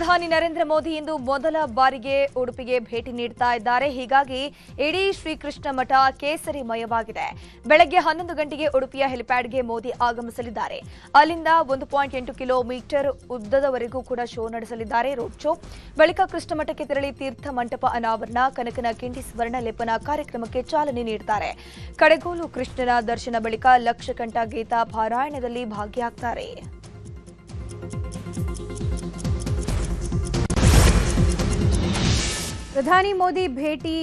ಪ್ರಧಾನಿ ನರೇಂದ್ರ ಮೋದಿ ಇಂದು ಮೊದಲ ಬಾರಿಗೆ ಉಡುಪಿಗೆ ಭೇಟಿ ನೀಡ್ತಾ ಇದ್ದಾರೆ. ಹೀಗಾಗಿ ಇಡೀ ಶ್ರೀಕೃಷ್ಣ ಮಠ ಕೇಸರಿಮಯವಾಗಿದೆ. ಬೆಳಗ್ಗೆ ಹನ್ನೊಂದು ಗಂಟೆಗೆ ಉಡುಪಿಯ ಹೆಲಿಪ್ಯಾಡ್ಗೆ ಮೋದಿ ಆಗಮಿಸಲಿದ್ದಾರೆ. ಅಲ್ಲಿಂದ ಒಂದು ಪಾಯಿಂಟ್ ಎಂಟು ಕಿಲೋಮೀಟರ್ ಉದ್ದದವರೆಗೂ ಕೂಡ ಶೋ ನಡೆಸಲಿದ್ದಾರೆ. Road show. ಬಳಿಕ ಕೃಷ್ಣ ಮಠಕ್ಕೆ ತೆರಳಿ ತೀರ್ಥ ಮಂಟಪ ಅನಾವರಣ, ಕನಕನ ಕಿಂಡಿ ಸ್ವರ್ಣ ಲೇಪನ ಕಾರ್ಯಕ್ರಮಕ್ಕೆ ಚಾಲನೆ ನೀಡುತ್ತಾರೆ ಕಡೆಗೋಲು ಕೃಷ್ಣನ ದರ್ಶನ ಬಳಿಕ ಲಕ್ಷಕಂಠ ಗೀತಾ ಪಾರಾಯಣದಲ್ಲಿ ಭಾಗಿಯಾಗ್ತಾರೆ. ಪ್ರಧಾನಿ ಮೋದಿ ಭೇಟಿ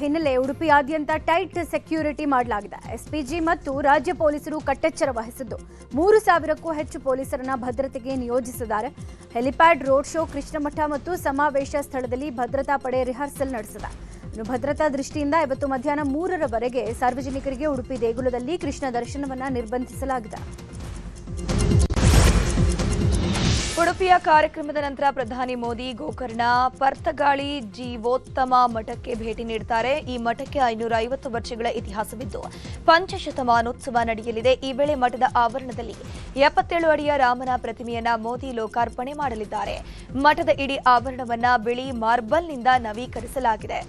ಹಿನ್ನೆಲೆ ಉಡುಪಿಯಾದ್ಯಂತ ಟೈಟ್ ಸೆಕ್ಯೂರಿಟಿ ಮಾಡಲಾಗಿದೆ. ಎಸ್ಪಿಜಿ ಮತ್ತು ರಾಜ್ಯ ಪೊಲೀಸರು ಕಟ್ಟೆಚ್ಚರ ವಹಿಸಿದ್ದು. ಮೂರು ಸಾವಿರಕ್ಕೂ ಹೆಚ್ಚು ಪೊಲೀಸರನ್ನ ಭದ್ರತೆಗೆ ನಿಯೋಜಿಸಿದ್ದಾರೆ. ಹೆಲಿಪ್ಯಾಡ್ ರೋಡ್ ಶೋ ಕೃಷ್ಣಮಠ ಮತ್ತು ಸಮಾವೇಶ ಸ್ಥಳದಲ್ಲಿ ಭದ್ರತಾ ಪಡೆ ರಿಹರ್ಸಲ್ ನಡೆಸಿದೆ. ಇನ್ನು ಭದ್ರತಾ ದೃಷ್ಟಿಯಿಂದ ಇವತ್ತು ಮಧ್ಯಾಹ್ನ ಮೂರರವರೆಗೆ ಸಾರ್ವಜನಿಕರಿಗೆ ಉಡುಪಿ ದೇಗುಲದಲ್ಲಿ ಕೃಷ್ಣ ದರ್ಶನವನ್ನ ನಿರ್ಬಂಧಿಸಲಾಗಿದೆ. ಉಡುಪಿಯ ಕಾರ್ಯಕ್ರಮದ ನಂತರ ಪ್ರಧಾನಿ ಮೋದಿ ಗೋಕರ್ಣ ಪರ್ತಗಾಳಿ ಜೀವೋತ್ತಮ ಮಠಕ್ಕೆ ಭೇಟಿ ನೀಡುತ್ತಾರೆ ಈ ಮಠಕ್ಕೆ ಐನೂರ ಐವತ್ತು ವರ್ಷಗಳ ಇತಿಹಾಸವಿದ್ದು ಪಂಚಶತಮಾನೋತ್ಸವ ನಡೆಯಲಿದೆ. ಈ ವೇಳೆ ಮಠದ ಆವರಣದಲ್ಲಿ ಎಪ್ಪತ್ತೇಳು ಅಡಿಯ ರಾಮನ ಪ್ರತಿಮೆಯನ್ನ ಮೋದಿ ಲೋಕಾರ್ಪಣೆ ಮಾಡಲಿದ್ದಾರೆ. ಮಠದ ಇಡೀ ಆವರಣವನ್ನ ಬಿಳಿ ಮಾರ್ಬಲ್ನಿಂದ ನವೀಕರಿಸಲಾಗಿದೆ.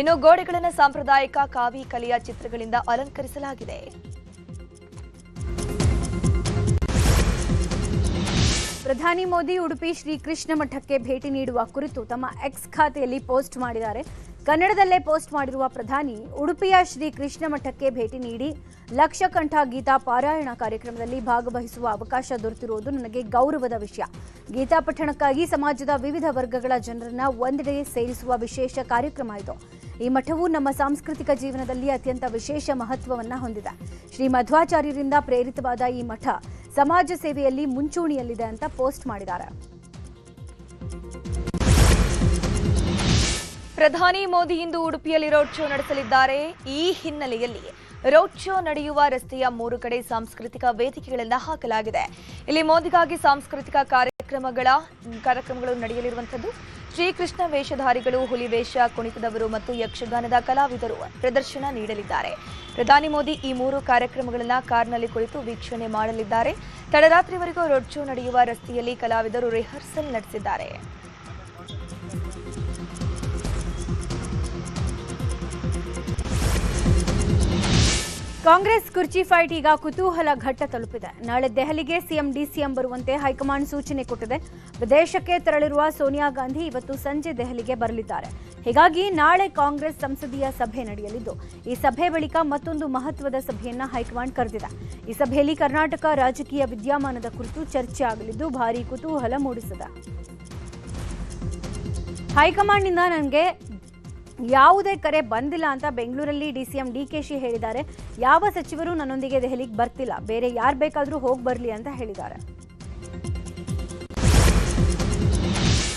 ಇನ್ನು ಗೋಡೆಗಳನ್ನು ಸಾಂಪ್ರದಾಯಿಕ ಕಾವಿ ಕಲೆಯ ಚಿತ್ರಗಳಿಂದ ಅಲಂಕರಿಸಲಾಗಿದೆ. ಪ್ರಧಾನಿ ಮೋದಿ ಉಡುಪಿ ಶ್ರೀ ಕೃಷ್ಣ ಮಠಕ್ಕೆ ಭೇಟಿ ನೀಡುವ ಕುರಿತು ತಮ್ಮ ಎಕ್ಸ್ ಖಾತೆಯಲ್ಲಿ ಪೋಸ್ಟ್ ಮಾಡಿದ್ದಾರೆ. ಕನ್ನಡದಲ್ಲೇ ಪೋಸ್ಟ್ ಮಾಡಿರುವ ಪ್ರಧಾನಿ ಉಡುಪಿಯ ಶ್ರೀ ಕೃಷ್ಣ ಮಠಕ್ಕೆ ಭೇಟಿ ನೀಡಿ ಲಕ್ಷಕಂಠ ಗೀತಾ ಪಾರಾಯಣ ಕಾರ್ಯಕ್ರಮದಲ್ಲಿ ಭಾಗವಹಿಸುವ ಅವಕಾಶ ದೊರೆತಿರುವುದು ನನಗೆ ಗೌರವದ ವಿಷಯ. ಗೀತಾ ಪಠಣಕ್ಕಾಗಿ ಸಮಾಜದ ವಿವಿಧ ವರ್ಗಗಳ ಜನರನ್ನ ಒಂದೆಡೆ ಸೇರಿಸುವ ವಿಶೇಷ ಕಾರ್ಯಕ್ರಮ ಇದು. ಈ ಮಠವು ನಮ್ಮ ಸಾಂಸ್ಕೃತಿಕ ಜೀವನದಲ್ಲಿ ಅತ್ಯಂತ ವಿಶೇಷ ಮಹತ್ವವನ್ನು ಹೊಂದಿದೆ. ಶ್ರೀ ಮಧ್ವಾಚಾರ್ಯರಿಂದ ಪ್ರೇರಿತವಾದ ಈ ಮಠ ಸಮಾಜ ಸೇವೆಯಲ್ಲಿ ಮುಂಚೂಣಿಯಲ್ಲಿದೆ ಅಂತ ಪೋಸ್ಟ್ ಮಾಡಿದ್ದಾರೆ. ಪ್ರಧಾನಿ ಮೋದಿ ಇಂದು ಉಡುಪಿಯಲ್ಲಿ ರೋಡ್ ಶೋ ನಡೆಸಲಿದ್ದಾರೆ. ಈ ಹಿನ್ನೆಲೆಯಲ್ಲಿ ರೋಡ್ ಶೋ ನಡೆಯುವ ರಸ್ತೆಯ ಮೂರು ಕಡೆ ಸಾಂಸ್ಕೃತಿಕ ವೇದಿಕೆಗಳನ್ನು ಹಾಕಲಾಗಿದೆ. ಇಲ್ಲಿ ಮೋದಿಗಾಗಿ ಸಾಂಸ್ಕೃತಿಕ ಕಾರ್ಯಕ್ರಮಗಳ ಕಾರ್ಯಕ್ರಮಗಳು ನಡೆಯಲಿರುವಂಥದ್ದು. ಶ್ರೀಕೃಷ್ಣ ವೇಷಧಾರಿಗಳು, ಹುಲಿ ವೇಷ, ಕುಣಿತದವರು ಮತ್ತು ಯಕ್ಷಗಾನದ ಕಲಾವಿದರು ಪ್ರದರ್ಶನ ನೀಡಲಿದ್ದಾರೆ. ಪ್ರಧಾನಿ ಮೋದಿ ಈ ಮೂರು ಕಾರ್ಯಕ್ರಮಗಳನ್ನು ಕಾರ್ನಲ್ಲಿ ಕುಳಿತು ವೀಕ್ಷಣೆ ಮಾಡಲಿದ್ದಾರೆ. ತಡರಾತ್ರಿವರೆಗೂ ರೋಡ್ ಶೋ ನಡೆಯುವ ರಸ್ತೆಯಲ್ಲಿ ಕಲಾವಿದರು ರಿಹರ್ಸಲ್ ನಡೆಸಿದ್ದಾರೆ. ಕಾಂಗ್ರೆಸ್ ಕುರ್ಚಿ ಫೈಟ್ ಈಗ ಕುತೂಹಲ ಘಟ್ಟ ತಲುಪಿದೆ. ನಾಳೆ ದೆಹಲಿಗೆ ಸಿಎಂ, ಡಿಸಿಎಂ ಬರುವಂತೆ ಹೈಕಮಾಂಡ್ ಸೂಚನೆ ಕೊಟ್ಟಿದೆ. ವಿದೇಶಕ್ಕೆ ತೆರಳಿರುವ ಸೋನಿಯಾ ಗಾಂಧಿ ಇವತ್ತು ಸಂಜೆ ದೆಹಲಿಗೆ ಬರಲಿದ್ದಾರೆ. ಹೀಗಾಗಿ ನಾಳೆ ಕಾಂಗ್ರೆಸ್ ಸಂಸದೀಯ ಸಭೆ ನಡೆಯಲಿದ್ದು, ಈ ಸಭೆ ಬಳಿಕ ಮತ್ತೊಂದು ಮಹತ್ವದ ಸಭೆಯನ್ನ ಹೈಕಮಾಂಡ್ ಕರೆದಿದೆ. ಈ ಸಭೆಯಲ್ಲಿ ಕರ್ನಾಟಕ ರಾಜಕೀಯ ವಿದ್ಯಮಾನದ ಕುರಿತು ಚರ್ಚೆ ಆಗಲಿದ್ದು, ಭಾರೀ ಕುತೂಹಲ ಮೂಡಿಸಿದೆ. ಹೈಕಮಾಂಡ್ನಿಂದ ನನಗೆ ಯಾವುದೇ ಕರೆ ಬಂದಿಲ್ಲ ಅಂತ ಬೆಂಗಳೂರಲ್ಲಿ D C M D K Shi ಹೇಳಿದ್ದಾರೆ. ಯಾವ ಸಚಿವರು ನನ್ನೊಂದಿಗೆ ದೆಹಲಿಗೆ ಬರ್ತಿಲ್ಲ, ಬೇರೆ ಯಾರು ಬೇಕಾದರೂ ಹೋಗಿ ಬರಲಿ ಅಂತ ಹೇಳಿದ್ದಾರೆ.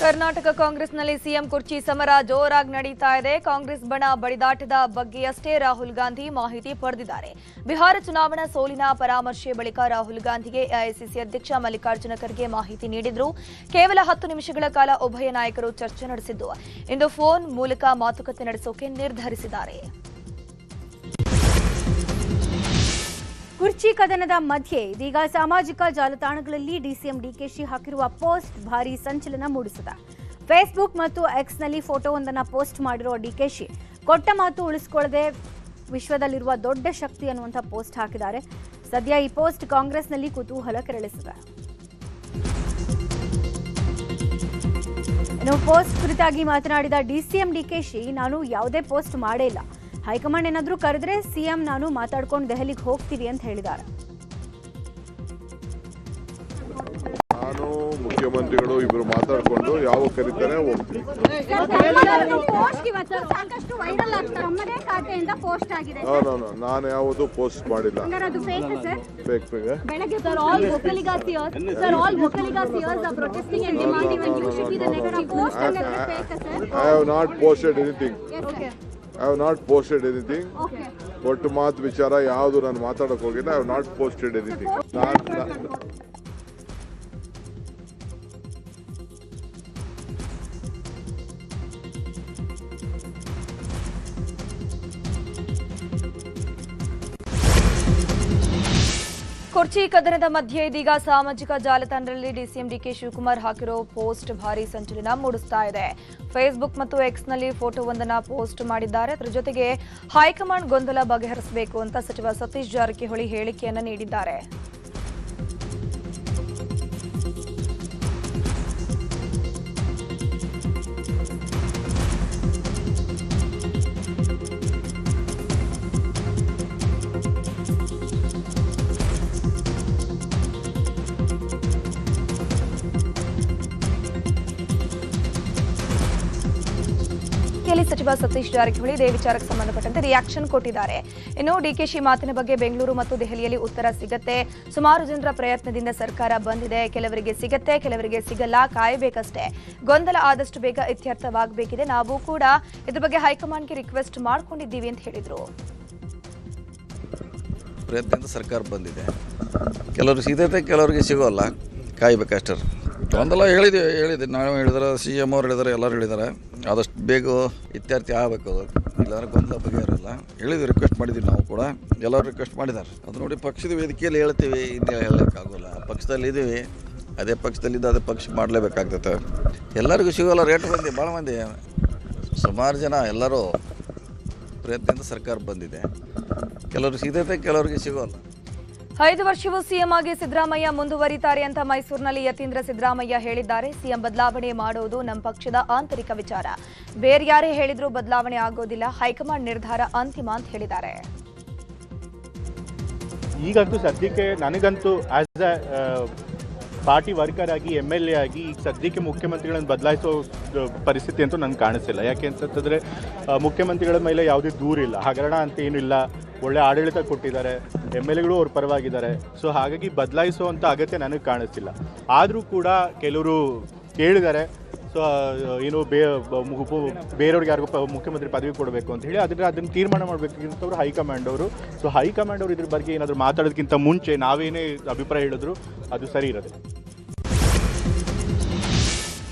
ಕರ್ನಾಟಕ ಕಾಂಗ್ರೆಸ್ನಲ್ಲಿ ಸಿಎಂ ಕುರ್ಚಿ ಸಮರ ಜೋರಾಗಿ ನಡೀತಾ ಇದೆ. ಕಾಂಗ್ರೆಸ್ ಬಣ ಬಡಿದಾಟದ ಬಗ್ಗೆಯಷ್ಟೇ ರಾಹುಲ್ ಗಾಂಧಿ ಮಾಹಿತಿ ಪಡೆದಿದ್ದಾರೆ. ಬಿಹಾರ ಚುನಾವಣಾ ಸೋಲಿನ ಪರಾಮರ್ಶೆ ಬಳಿಕ ರಾಹುಲ್ ಗಾಂಧಿಗೆ ಎಐಸಿಸಿ ಅಧ್ಯಕ್ಷ ಮಲ್ಲಿಕಾರ್ಜುನ ಖರ್ಗೆ ಮಾಹಿತಿ ನೀಡಿದ್ರು. ಕೇವಲ ಹತ್ತು ನಿಮಿಷಗಳ ಕಾಲ ಉಭಯ ನಾಯಕರು ಚರ್ಚೆ ನಡೆಸಿದ್ದು. ಇಂದು ಫೋನ್ ಮೂಲಕ ಮಾತುಕತೆ ನಡೆಸೋಕೆ ನಿರ್ಧರಿಸಿದ್ದಾರೆ. ಕುರ್ಚಿ ಕದನದ ಮಧ್ಯೆ ಇದೀಗ ಸಾಮಾಜಿಕ ಜಾಲತಾಣಗಳಲ್ಲಿ ಡಿಸಿಎಂ ಡಿಕೆಶಿ ಹಾಕಿರುವ ಪೋಸ್ಟ್ ಭಾರಿ ಸಂಚಲನ ಮೂಡಿಸಿದೆ. ಫೇಸ್ಬುಕ್ ಮತ್ತು ಎಕ್ಸ್ನಲ್ಲಿ ಫೋಟೋವೊಂದನ್ನು ಪೋಸ್ಟ್ ಮಾಡಿರುವ ಡಿಕೆಶಿ, ಕೊಟ್ಟ ಮಾತು ಉಳಿಸಿಕೊಳ್ಳದೆ ವಿಶ್ವದಲ್ಲಿರುವ ದೊಡ್ಡ ಶಕ್ತಿ ಅನ್ನುವಂಥ ಪೋಸ್ಟ್ ಹಾಕಿದ್ದಾರೆ. ಸದ್ಯ ಈ ಪೋಸ್ಟ್ ಕಾಂಗ್ರೆಸ್ನಲ್ಲಿ ಕುತೂಹಲ ಕೆರಳಿಸಿದೆ. ಇನ್ನು ಪೋಸ್ಟ್ ಕುರಿತಾಗಿ ಮಾತನಾಡಿದ ಡಿಸಿಎಂ ಡಿಕೆಶಿ, ನಾನು ಯಾವುದೇ ಪೋಸ್ಟ್ ಮಾಡೇ ಇಲ್ಲ. ಹೈಕಮಾಂಡ್ ಏನಾದರೂ ಕರೆದ್ರೆ ಸಿಎಂ ನಾನು ಮಾತಾಡ್ಕೊಂಡು ದೆಹಲಿಗೆ ಹೋಗ್ತೀವಿ ಅಂತ ಹೇಳಿದ್ದಾರೆ. ನಾನು ಮುಖ್ಯಮಂತ್ರಿಗಳು ಇಬ್ರು ಮಾತಾಡ್ಕೊಂಡು ಯಾವ ಕರೀತಾರೆ ಹೋಗ್ತೀವಿ ಪೋಸ್ಟ್ ಇವತ್ತು ಸಾಕಷ್ಟು ವೈರಲ್ ಆಗ್ತದೆ ನಮ್ಮದೇ ಖಾತೆಯಿಂದ ಪೋಸ್ಟ್ ಆಗಿದೆ. ನೋ ನೋ ನೋ ನಾನು ಯಾವುದು ಪೋಸ್ಟ್ ಮಾಡಿಲ್ಲ. I have not posted anything okay I have not posted anything ಒಟ್ಟು ಮಾತು ವಿಚಾರ ಯಾವುದು ನಾನು ಮಾತಾಡೋಕೆ ಹೋಗಿಲ್ಲ. I have not posted anything ನಾನು ಕುರ್ಚಿ ಕದನದ ಮಧ್ಯೆ ಇದೀಗ ಸಾಮಾಜಿಕ ಜಾಲತಾಣದಲ್ಲಿ ಡಿಸಿಎಂ ಡಿಕೆ ಶಿವಕುಮಾರ್ ಹಾಕಿರೋ ಪೋಸ್ಟ್ ಭಾರಿ ಸಂಚಲನ ಮೂಡಿಸ್ತಾ ಇದೆ. ಫೇಸ್ಬುಕ್ ಮತ್ತು ಎಕ್ಸ್ನಲ್ಲಿ ಫೋಟೋವೊಂದನ್ನ ಪೋಸ್ಟ್ ಮಾಡಿದ್ದಾರೆ. ಅದರ ಜೊತೆಗೆ ಹೈಕಮಾಂಡ್ ಗೊಂದಲ ಬಗೆಹರಿಸಬೇಕು ಅಂತ ಸಚಿವ ಸತೀಶ್ ಜಾರಕಿಹೊಳಿ ಹೇಳಿಕೆಯನ್ನು ನೀಡಿದ್ದಾರೆ. ಸಚಿವ ಸತೀಶ್ ಜಾರಕಿಹೊಳಿ ಇದೇ ವಿಚಾರಕ್ಕೆ ಸಂಬಂಧಪಟ್ಟಂತೆ ರಿಯಾಕ್ಷನ್ ಕೊಟ್ಟಿದ್ದಾರೆ. ಇನ್ನು ಡಿಕೆಶಿ ಮಾತಿನ ಬಗ್ಗೆ ಬೆಂಗಳೂರು ಮತ್ತು ದೆಹಲಿಯಲ್ಲಿ ಉತ್ತರ ಸಿಗತ್ತೆ. ಸುಮಾರು ಜನರ ಪ್ರಯತ್ನದಿಂದ ಸರ್ಕಾರ ಬಂದಿದೆ. ಕೆಲವರಿಗೆ ಸಿಗತ್ತೆ, ಕೆಲವರಿಗೆ ಸಿಗಲ್ಲ, ಕಾಯಬೇಕಷ್ಟೇ. ಗೊಂದಲ ಆದಷ್ಟು ಬೇಗ ಇತ್ಯರ್ಥವಾಗಬೇಕಿದೆ. ನಾವು ಕೂಡ ಇದ್ರ ಬಗ್ಗೆ ಹೈಕಮಾಂಡ್ಗೆ ರಿಕ್ವೆಸ್ಟ್ ಮಾಡ್ಕೊಂಡಿದ್ದೀವಿ ಅಂತ ಹೇಳಿದ್ರು. ಪ್ರಯತ್ನದಿಂದ ಸರ್ಕಾರ ಬಂದಿದೆ. ಕೆಲವರು ಸಿಗತ್ತೆ, ಕೆಲವರಿಗೆ ಸಿಗೋಲ್ಲ. ಕಾಯ್ಬೇಕಷ್ಟೇ. ಒಂದೆಲ್ಲ ಹೇಳಿದ್ದೀವಿ ಹೇಳಿದೆ ನಾವು ಹೇಳಿದಾರೆ ಸಿ ಎಂ ಅವ್ರು ಹೇಳಿದಾರೆ ಎಲ್ಲರೂ ಹೇಳಿದ್ದಾರೆ. ಆದಷ್ಟು ಬೇಗ ಇತ್ಯರ್ಥಿ ಆಗಬೇಕು ಅದು. ಇಲ್ಲಾಂದ್ರೆ ಗೊಂದಲ ಬಗೆಹರಿಲ್ಲ. ಹೇಳಿದ್ವಿ ರಿಕ್ವೆಸ್ಟ್ ಮಾಡಿದ್ವಿ ನಾವು ಕೂಡ. ಎಲ್ಲರೂ ರಿಕ್ವೆಸ್ಟ್ ಮಾಡಿದ್ದಾರೆ. ಅದು ನೋಡಿ ಪಕ್ಷದ ವೇದಿಕೆಯಲ್ಲಿ ಹೇಳ್ತೀವಿ ಇಲ್ಲಿ ಹೇಳೋಕ್ಕಾಗೋಲ್ಲ ಪಕ್ಷದಲ್ಲಿ ಇದ್ದೀವಿ ಅದೇ ಪಕ್ಷದಲ್ಲಿದ್ದು ಅದೇ ಪಕ್ಷ ಮಾಡಲೇಬೇಕಾಗ್ತೈತೆ ಎಲ್ಲರಿಗೂ ಸಿಗೋಲ್ಲ, ರೇಟ್ ಬಂದಿ ಭಾಳ ಮಂದಿ. ಸುಮಾರು ಜನ ಎಲ್ಲರೂ ಪ್ರಯತ್ನದಿಂದ ಸರ್ಕಾರ ಬಂದಿದೆ. ಕೆಲವ್ರಿಗೆ ಸಿಗತೈತೆ, ಕೆಲವರಿಗೆ ಸಿಗೋಲ್ಲ. ಐದು ವರ್ಷವೂ ಸಿಎಂ ಆಗಿ ಸಿದ್ದರಾಮಯ್ಯ ಮುಂದುವರಿತಾರೆ ಅಂತ ಮೈಸೂರಿನಲ್ಲಿ ಯತೀಂದ್ರ ಸಿದ್ದರಾಮಯ್ಯ ಹೇಳಿದ್ದಾರೆ. ಸಿಎಂ ಬದಲಾವಣೆ ಮಾಡೋದು ನಮ್ಮ ಪಕ್ಷದ ಆಂತರಿಕ ವಿಚಾರ. ಬೇರೆ ಯಾರೇ ಹೇಳಿದ್ರೂ ಬದಲಾವಣೆ ಆಗೋದಿಲ್ಲ. ಹೈಕಮಾಂಡ್ ನಿರ್ಧಾರ ಅಂತಿಮ ಅಂತ ಹೇಳಿದ್ದಾರೆ. ಈಗಂತೂ ಸದ್ಯಕ್ಕೆ ನನಗಂತೂ ಆಸ್ ಅ ಪಾರ್ಟಿ ವರ್ಕರ್ ಆಗಿ ಎಂ ಎಲ್ ಎ ಆಗಿ, ಈಗ ಸದ್ಯಕ್ಕೆ ಮುಖ್ಯಮಂತ್ರಿಗಳನ್ನು ಬದಲಾಯಿಸೋ ಪರಿಸ್ಥಿತಿ ಅಂತೂ ನನಗೆ ಕಾಣಿಸಿಲ್ಲ. ಯಾಕೆ ಅಂತಂತಂದರೆ ಮುಖ್ಯಮಂತ್ರಿಗಳ ಮೇಲೆ ಯಾವುದೇ ದೂರಿಲ್ಲ. ಹಗರಣ ಅಂತ ಏನಿಲ್ಲ. ಒಳ್ಳೆ ಆಡಳಿತ ಕೊಟ್ಟಿದ್ದಾರೆ. ಎಂ ಎಲ್ ಎಗಳು ಅವ್ರ ಪರವಾಗಿದ್ದಾರೆ. ಸೊ ಹಾಗಾಗಿ ಬದಲಾಯಿಸುವಂಥ ಅಗತ್ಯ ನನಗೆ ಕಾಣಿಸ್ತಿಲ್ಲ. ಆದರೂ ಕೂಡ ಕೆಲವರು ಕೇಳಿದ್ದಾರೆ ಸೊ ಏನು ಬೇ ಬೇರೆಯವ್ರಿಗೆ ಯಾರಿಗೂ ಮುಖ್ಯಮಂತ್ರಿ ಪದವಿ ಕೊಡಬೇಕು ಅಂತ ಹೇಳಿ ಅದನ್ನ, ಅದನ್ನು ತೀರ್ಮಾನ ಮಾಡಬೇಕಿಂತವ್ರು ಹೈಕಮಾಂಡ್ ಅವರು. ಸೊ ಹೈಕಮಾಂಡ್ ಅವರು ಇದ್ರ ಬಗ್ಗೆ ಏನಾದರೂ ಮಾತಾಡೋದಕ್ಕಿಂತ ಮುಂಚೆ ನಾವೇನೇ ಅಭಿಪ್ರಾಯ ಹೇಳಿದ್ರು ಅದು ಸರಿ ಇರೋದು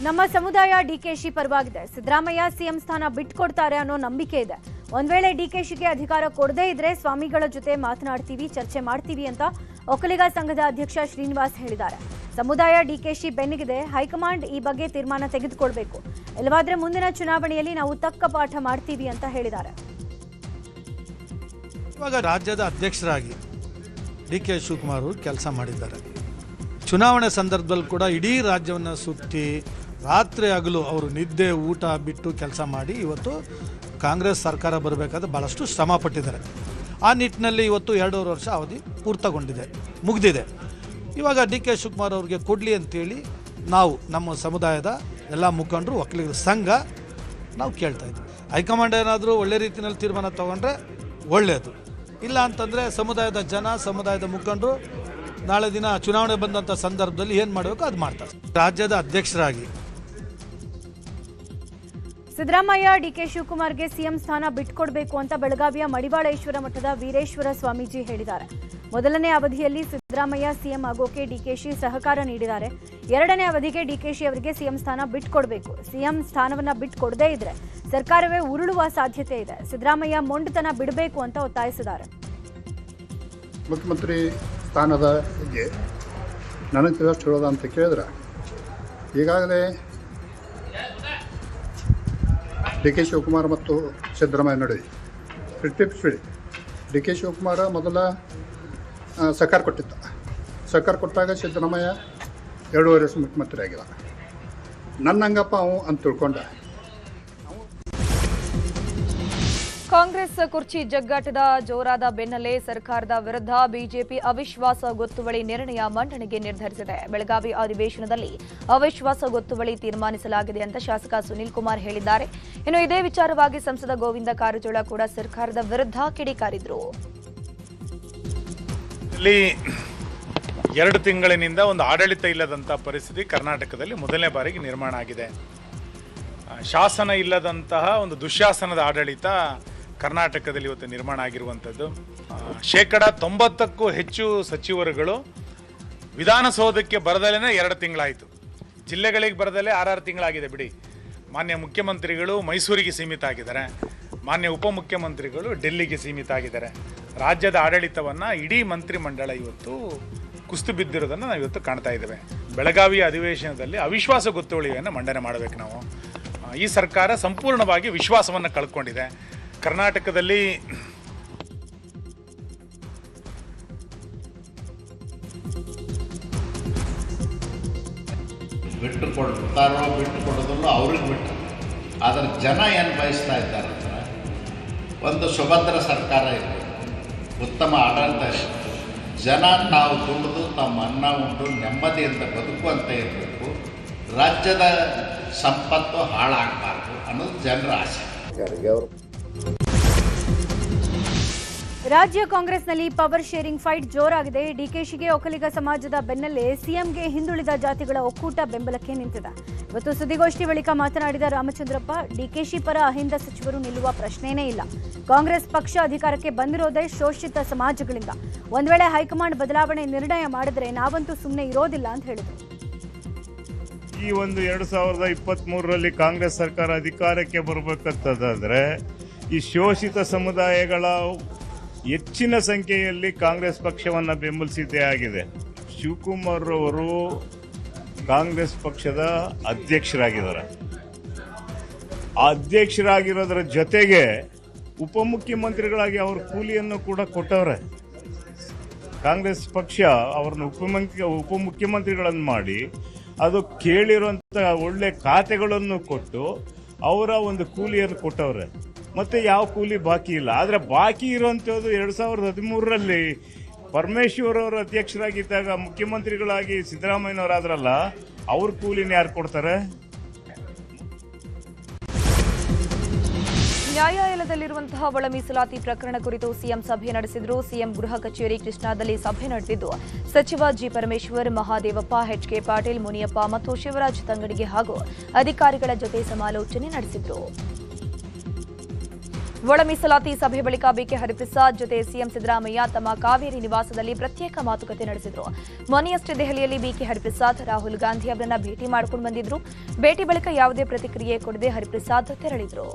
ನಮ್ಮ ಸಮುದಾಯ ಡಿಕೆಶಿ ಪರವಾಗಿದೆ. ಸಿದ್ದರಾಮಯ್ಯ ಸಿಎಂ ಸ್ಥಾನ ಬಿಟ್ಕೊಡ್ತಾರೆ ಅನ್ನೋ ನಂಬಿಕೆ ಇದೆ. ಒಂದ್ ವೇಳೆ ಡಿಕೆಶಿಗೆ ಅಧಿಕಾರ ಕೊಡದೇ ಇದ್ರೆ ಸ್ವಾಮಿಗಳ ಜೊತೆ ಮಾತನಾಡ್ತೀವಿ, ಚರ್ಚೆ ಮಾಡ್ತೀವಿ ಅಂತ ಒಕ್ಕಲಿಗ ಸಂಘದ ಅಧ್ಯಕ್ಷ ಶ್ರೀನಿವಾಸ್ ಹೇಳಿದ್ದಾರೆ. ಸಮುದಾಯ ಡಿಕೆಶಿ ಬೆನ್ನಿಗಿದೆ, ಹೈಕಮಾಂಡ್ ಈ ಬಗ್ಗೆ ತೀರ್ಮಾನ ತೆಗೆದುಕೊಳ್ಬೇಕು. ಇಲ್ಲವಾದ್ರೆ ಮುಂದಿನ ಚುನಾವಣೆಯಲ್ಲಿ ನಾವು ತಕ್ಕ ಪಾಠ ಮಾಡ್ತೀವಿ ಅಂತ ಹೇಳಿದ್ದಾರೆ. ಇವಾಗ ರಾಜ್ಯದ ಅಧ್ಯಕ್ಷರಾಗಿ ಡಿ ಕೆ ಶಿವಕುಮಾರ್ ಅವರು ಕೆಲಸ ಮಾಡಿದ್ದಾರೆ. ಚುನಾವಣೆ ಸಂದರ್ಭದಲ್ಲಿ ಕೂಡ ಇಡೀ ರಾಜ್ಯವನ್ನು ಸುತ್ತಿ ರಾತ್ರಿ ಹಗಲು ಅವರು ನಿದ್ದೆ, ಊಟ ಬಿಟ್ಟು ಕೆಲಸ ಮಾಡಿ ಇವತ್ತು ಕಾಂಗ್ರೆಸ್ ಸರ್ಕಾರ ಬರಬೇಕಾದ್ರೆ ಭಾಳಷ್ಟು ಶ್ರಮ ಪಟ್ಟಿದ್ದಾರೆ. ಆ ನಿಟ್ಟಿನಲ್ಲಿ ಇವತ್ತು ಎರಡೂವರೆ ವರ್ಷ ಅವಧಿ ಪೂರ್ತಗೊಂಡಿದೆ, ಮುಗಿದಿದೆ. ಇವಾಗ ಡಿ ಕೆ ಶಿವಕುಮಾರ್ ಅವ್ರಿಗೆ ಕೊಡಲಿ ಅಂತೇಳಿ ನಾವು ನಮ್ಮ ಸಮುದಾಯದ ಎಲ್ಲ ಮುಖಂಡರು ಒಕ್ಕಲಿಗರ ಸಂಘ ನಾವು ಕೇಳ್ತಾ ಇದ್ದೀವಿ ಹೈಕಮಾಂಡ್ ಏನಾದರೂ ಒಳ್ಳೆ ರೀತಿಯಲ್ಲಿ ತೀರ್ಮಾನ ತೊಗೊಂಡ್ರೆ ಒಳ್ಳೆಯದು ಇಲ್ಲ ಅಂತಂದರೆ ಸಮುದಾಯದ ಜನ, ಸಮುದಾಯದ ಮುಖಂಡರು ನಾಳೆ ದಿನ ಚುನಾವಣೆ ಬಂದಂಥ ಸಂದರ್ಭದಲ್ಲಿ ಏನು ಮಾಡಬೇಕು, ಅದು ಮಾಡ್ತಾರೆ. ರಾಜ್ಯದ ಅಧ್ಯಕ್ಷರಾಗಿ ಸಿದ್ದರಾಮಯ್ಯ, ಡಿಕೆ ಶಿವಕುಮಾರ್ಗೆ ಸಿಎಂ ಸ್ಥಾನ ಬಿಟ್ಕೊಡ್ಬೇಕು ಅಂತ ಬೆಳಗಾವಿಯ ಮಡಿವಾಳೇಶ್ವರ ಮಠದ ವೀರೇಶ್ವರ ಸ್ವಾಮೀಜಿ ಹೇಳಿದ್ದಾರೆ. ಮೊದಲನೇ ಅವಧಿಯಲ್ಲಿ ಸಿದ್ದರಾಮಯ್ಯ ಸಿಎಂ ಆಗೋಕೆ ಡಿಕೆಶಿ ಸಹಕಾರ ನೀಡಿದ್ದಾರೆ. ಎರಡನೇ ಅವಧಿಗೆ ಡಿಕೆಶಿ ಅವರಿಗೆ ಸಿಎಂ ಸ್ಥಾನ ಬಿಟ್ಕೊಡ್ಬೇಕು. ಸಿಎಂ ಸ್ಥಾನವನ್ನ ಬಿಟ್ಕೊಡದೇ ಇದ್ರೆ ಸರ್ಕಾರವೇ ಉರುಳುವ ಸಾಧ್ಯತೆ ಇದೆ. ಸಿದ್ದರಾಮಯ್ಯ ಮೊಂಡುತನ ಬಿಡಬೇಕು ಅಂತ ಒತ್ತಾಯಿಸಿದ್ದಾರೆ. ಮುಖ್ಯಮಂತ್ರಿ ಸ್ಥಾನದ ಬಗ್ಗೆ ನನಗೆ ತಿಳಿದಷ್ಟು ಅಂತ ಕೇಳಿದ್ರೆ ಈಗಾಗಲೇ ಡಿ ಕೆ ಶಿವಕುಮಾರ್ ಮತ್ತು ಸಿದ್ದರಾಮಯ್ಯ ನಡುವೆ. Fifty fifty D K Shivakumara ಮೊದಲ ಸರ್ಕಾರ ಕೊಟ್ಟಿದ್ದ. ಸರ್ಕಾರ ಕೊಟ್ಟಾಗ ಸಿದ್ದರಾಮಯ್ಯ ಎರಡೂವರೆ ವರ್ಷ ಮುಖ್ಯಮಂತ್ರಿ ಆಗಿಲ್ಲ ನನ್ನ ಹಂಗಪ್ಪ ಅವು ಅಂತ ತಿಳ್ಕೊಂಡ. ಕಾಂಗ್ರೆಸ್ ಕುರ್ಚಿ ಜಗ್ಗಾಟದ ಜೋರಾದ ಬೆನ್ನಲ್ಲೇ ಸರ್ಕಾರದ ವಿರುದ್ಧ ಬಿಜೆಪಿ ಅವಿಶ್ವಾಸ ಗೊತ್ತುವಳಿ ನಿರ್ಣಯ ಮಂಡನೆಗೆ ನಿರ್ಧರಿಸಿದೆ. ಬೆಳಗಾವಿ ಅಧಿವೇಶನದಲ್ಲಿ ಅವಿಶ್ವಾಸ ಗೊತ್ತುವಳಿ ತೀರ್ಮಾನಿಸಲಾಗಿದೆ ಅಂತ ಶಾಸಕ ಸುನೀಲ್ ಕುಮಾರ್ ಹೇಳಿದ್ದಾರೆ. ಇನ್ನು ಇದೇ ವಿಚಾರವಾಗಿ ಸಂಸದ ಗೋವಿಂದ ಕಾರಜೋಳ ಕೂಡ ಸರ್ಕಾರದ ವಿರುದ್ಧ ಕಿಡಿಕಾರಿದ್ರು. ಎರಡು ತಿಂಗಳಿನಿಂದ ಒಂದು ಆಡಳಿತ ಇಲ್ಲದಂಥ ಪರಿಸ್ಥಿತಿ ಕರ್ನಾಟಕದಲ್ಲಿ ಮೊದಲನೇ ಬಾರಿಗೆ ನಿರ್ಮಾಣ ಆಗಿದೆ. ಶಾಸನ ಇಲ್ಲದಂತಹ ಒಂದು ದುಶ್ಯಾಸನದ ಆಡಳಿತ ಕರ್ನಾಟಕದಲ್ಲಿ ಇವತ್ತು ನಿರ್ಮಾಣ ಆಗಿರುವಂಥದ್ದು. ಶೇಕಡ ತೊಂಬತ್ತಕ್ಕೂ ಹೆಚ್ಚು ಸಚಿವರುಗಳು ವಿಧಾನಸೌಧಕ್ಕೆ ಬರದಲ್ಲೇ ಎರಡು ತಿಂಗಳಾಯಿತು. ಜಿಲ್ಲೆಗಳಿಗೆ ಬರದಲ್ಲೇ ಆರಾರು ತಿಂಗಳಾಗಿದೆ ಬಿಡಿ. ಮಾನ್ಯ ಮುಖ್ಯಮಂತ್ರಿಗಳು ಮೈಸೂರಿಗೆ ಸೀಮಿತ ಆಗಿದ್ದಾರೆ. ಮಾನ್ಯ ಉಪಮುಖ್ಯಮಂತ್ರಿಗಳು ಡೆಲ್ಲಿಗೆ ಸೀಮಿತ ಆಗಿದ್ದಾರೆ. ರಾಜ್ಯದ ಆಡಳಿತವನ್ನು ಇಡೀ ಮಂತ್ರಿಮಂಡಲ ಇವತ್ತು ಕುಸ್ತು ಬಿದ್ದಿರೋದನ್ನು ನಾವು ಇವತ್ತು ಕಾಣ್ತಾ ಇದ್ದೇವೆ. ಬೆಳಗಾವಿ ಅಧಿವೇಶನದಲ್ಲಿ ಅವಿಶ್ವಾಸ ಗೊತ್ತುವಳಿಯನ್ನು ಮಂಡನೆ ಮಾಡಬೇಕು ನಾವು. ಈ ಸರ್ಕಾರ ಸಂಪೂರ್ಣವಾಗಿ ವಿಶ್ವಾಸವನ್ನು ಕಳ್ಕೊಂಡಿದೆ. ಕರ್ನಾಟಕದಲ್ಲಿ ಬಿಟ್ಟು ಕೊಡ್ತಾರೋ ಬಿಟ್ಟು ಕೊಡೋದಲ್ಲೂ ಅವ್ರಿಗೆ ಬಿಟ್ಟು. ಆದರೆ ಜನ ಏನು ಬಯಸ್ತಾ ಇದ್ದಾರೆ ಅಂದ್ರೆ ಒಂದು ಸುಭದ್ರ ಸರ್ಕಾರ ಇರಬೇಕು. ಉತ್ತಮ ಆಡಳಿತ ಇರಬೇಕು. ಜನ ತಾವು ದುಡಿದು ತಮ್ಮ ಅನ್ನ ಉಂಟು ನೆಮ್ಮದಿಯಿಂದ ಬದುಕುವಂತ ಇರಬೇಕು. ರಾಜ್ಯದ ಸಂಪತ್ತು ಹಾಳಾಗಬಾರ್ದು ಅನ್ನೋದು ಜನರ ಆಸೆ. ರಾಜ್ಯ ಕಾಂಗ್ರೆಸ್ನಲ್ಲಿ ಪವರ್ ಶೇರಿಂಗ್ ಫೈಟ್ ಜೋರಾಗಿದೆ. ಡಿಕೆಶಿಗೆ ಒಕ್ಕಲಿಗ ಸಮಾಜದ ಬೆನ್ನಲ್ಲೇ ಸಿಎಂಗೆ ಹಿಂದುಳಿದ ಜಾತಿಗಳ ಒಕ್ಕೂಟ ಬೆಂಬಲಕ್ಕೆ ನಿಂತಿದೆ. ಇವತ್ತು ಸುದ್ದಿಗೋಷ್ಠಿ ಬಳಿಕ ಮಾತನಾಡಿದ ರಾಮಚಂದ್ರಪ್ಪ ಡಿಕೆಶಿ ಪರ ಅಹಿಂದ ಸಚಿವರು ನಿಲ್ಲುವ ಪ್ರಶ್ನೆಯೇ ಇಲ್ಲ. ಕಾಂಗ್ರೆಸ್ ಪಕ್ಷ ಅಧಿಕಾರಕ್ಕೆ ಬಂದಿರೋದೇ ಶೋಷಿತ ಸಮಾಜಗಳಿಂದ. ಒಂದು ವೇಳೆ ಹೈಕಮಾಂಡ್ ಬದಲಾವಣೆ ನಿರ್ಣಯ ಮಾಡಿದ್ರೆ ನಾವಂತೂ ಸುಮ್ಮನೆ ಇರೋದಿಲ್ಲ ಅಂತ ಹೇಳಿದರು. ಈ ಒಂದು ಎರಡು ಸಾವಿರದ ಇಪ್ಪತ್ತ್ ಮೂರರಲ್ಲಿ ಕಾಂಗ್ರೆಸ್ ಸರ್ಕಾರ ಅಧಿಕಾರಕ್ಕೆ ಬರಬೇಕಂತಂದ್ರೆ ಈ ಶೋಷಿತ ಸಮುದಾಯಗಳ ಹೆಚ್ಚಿನ ಸಂಖ್ಯೆಯಲ್ಲಿ ಕಾಂಗ್ರೆಸ್ ಪಕ್ಷವನ್ನು ಬೆಂಬಲಿಸಿದ್ದೇ ಆಗಿದೆ. ಶಿವಕುಮಾರ್ ಅವರು ಕಾಂಗ್ರೆಸ್ ಪಕ್ಷದ ಅಧ್ಯಕ್ಷರಾಗಿದ್ದಾರೆ. ಆ ಅಧ್ಯಕ್ಷರಾಗಿರೋದ್ರ ಜೊತೆಗೆ ಉಪಮುಖ್ಯಮಂತ್ರಿಗಳಾಗಿ ಅವ್ರ ಕೂಲಿಯನ್ನು ಕೂಡ ಕೊಟ್ಟವ್ರೆ. ಕಾಂಗ್ರೆಸ್ ಪಕ್ಷ ಅವ್ರನ್ನ ಉಪಮುಖ್ಯ, ಉಪಮುಖ್ಯಮಂತ್ರಿಗಳನ್ನು ಮಾಡಿ ಅದು ಕೇಳಿರುವಂಥ ಒಳ್ಳೆ ಖಾತೆಗಳನ್ನು ಕೊಟ್ಟು ಅವರ ಒಂದು ಕೂಲಿಯನ್ನು ಕೊಟ್ಟವ್ರೆ. ಮತ್ತೆ ಯಾವ ಕೂಲಿ ಬಾಕಿ ಇಲ್ಲ. ಆದರೆ ಬಾಕಿ ಇರುವಂಥದ್ದು ಎರಡು ಸಾವಿರದ ಹದಿಮೂರರಲ್ಲಿ ಪರಮೇಶ್ವರ್ ಅವರು ಅಧ್ಯಕ್ಷರಾಗಿದ್ದಾಗ ಮುಖ್ಯಮಂತ್ರಿಗಳಾಗಿ ಸಿದ್ದರಾಮಯ್ಯನವರಾದ್ರಲ್ಲ, ಅವ್ರ ಕೂಲಿನ ಯಾರು ಕೊಡ್ತಾರೆ? ನ್ಯಾಯಾಲಯದಲ್ಲಿರುವಂತಹ ಒಳ ಮೀಸಲಾತಿ ಪ್ರಕರಣ ಕುರಿತು ಸಿಎಂ ಸಭೆ ನಡೆಸಿದ್ರು. ಸಿಎಂ ಗೃಹ ಕಚೇರಿ ಕೃಷ್ಣಾದಲ್ಲಿ ಸಭೆ ನಡೆದಿದ್ದು. ಸಚಿವ ಜಿ ಪರಮೇಶ್ವರ್, ಮಹಾದೇವಪ್ಪ ಎಚ್ಕೆ ಪಾಟೀಲ್, ಮುನಿಯಪ್ಪ ಮತ್ತು ಶಿವರಾಜ್ ತಂಗಡಿಗೆ ಹಾಗೂ ಅಧಿಕಾರಿಗಳ ಜೊತೆ ಸಮಾಲೋಚನೆ ನಡೆಸಿದ್ರು. ಒಳ ಮೀಸಲಾತಿ ಸಭೆ ಬಳಿಕ ಬಿಕೆ ಹರಿಪ್ರಸಾದ್ ಜೊತೆ ಸಿಎಂ ಸಿದ್ದರಾಮಯ್ಯ ತಮ್ಮ ಕಾವೇರಿ ನಿವಾಸದಲ್ಲಿ ಪ್ರತ್ಯೇಕ ಮಾತುಕತೆ ನಡೆಸಿದರು. ಮೊನ್ನೆಯಷ್ಟೇ ದೆಹಲಿಯಲ್ಲಿ ಬಿಕೆ ಹರಿಪ್ರಸಾದ್ ರಾಹುಲ್ ಗಾಂಧಿ ಅವರನ್ನ ಭೇಟಿ ಮಾಡಿಕೊಂಡು ಬಂದಿದ್ರು. ಭೇಟಿ ಬಳಿಕ ಯಾವುದೇ ಪ್ರತಿಕ್ರಿಯೆ ಕೊಡದೆ ಹರಿಪ್ರಸಾದ್ ತೆರಳಿದ್ರು.